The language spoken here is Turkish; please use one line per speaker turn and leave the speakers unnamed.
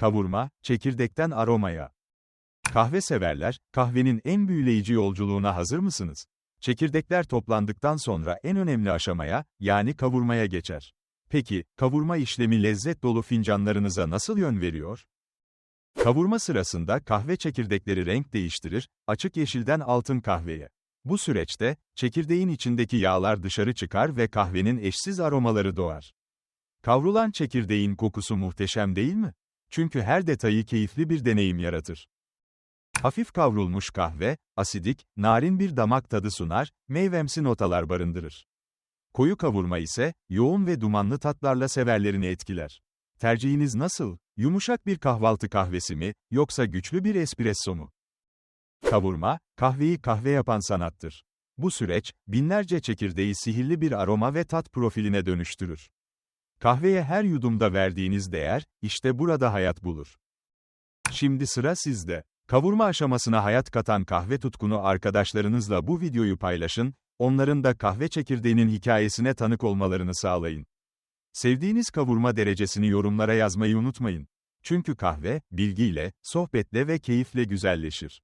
Kavurma, çekirdekten aromaya. Kahve severler, kahvenin en büyüleyici yolculuğuna hazır mısınız? Çekirdekler toplandıktan sonra en önemli aşamaya, yani kavurmaya geçer. Peki, kavurma işlemi lezzet dolu fincanlarınıza nasıl yön veriyor? Kavurma sırasında kahve çekirdekleri renk değiştirir, açık yeşilden altın kahveye. Bu süreçte, çekirdeğin içindeki yağlar dışarı çıkar ve kahvenin eşsiz aromaları doğar. Kavrulan çekirdeğin kokusu muhteşem değil mi? Çünkü her detayı keyifli bir deneyim yaratır. Hafif kavrulmuş kahve, asidik, narin bir damak tadı sunar, meyvemsi notalar barındırır. Koyu kavurma ise, yoğun ve dumanlı tatlarla severlerini etkiler. Tercihiniz nasıl? Yumuşak bir kahvaltı kahvesi mi, yoksa güçlü bir espresso mu? Kavurma, kahveyi kahve yapan sanattır. Bu süreç, binlerce çekirdeği sihirli bir aroma ve tat profiline dönüştürür. Kahveye her yudumda verdiğiniz değer, işte burada hayat bulur. Şimdi sıra sizde. Kavurma aşamasına hayat katan kahve tutkunu arkadaşlarınızla bu videoyu paylaşın, onların da kahve çekirdeğinin hikayesine tanık olmalarını sağlayın. Sevdiğiniz kavurma derecesini yorumlara yazmayı unutmayın. Çünkü kahve, bilgiyle, sohbetle ve keyifle güzelleşir.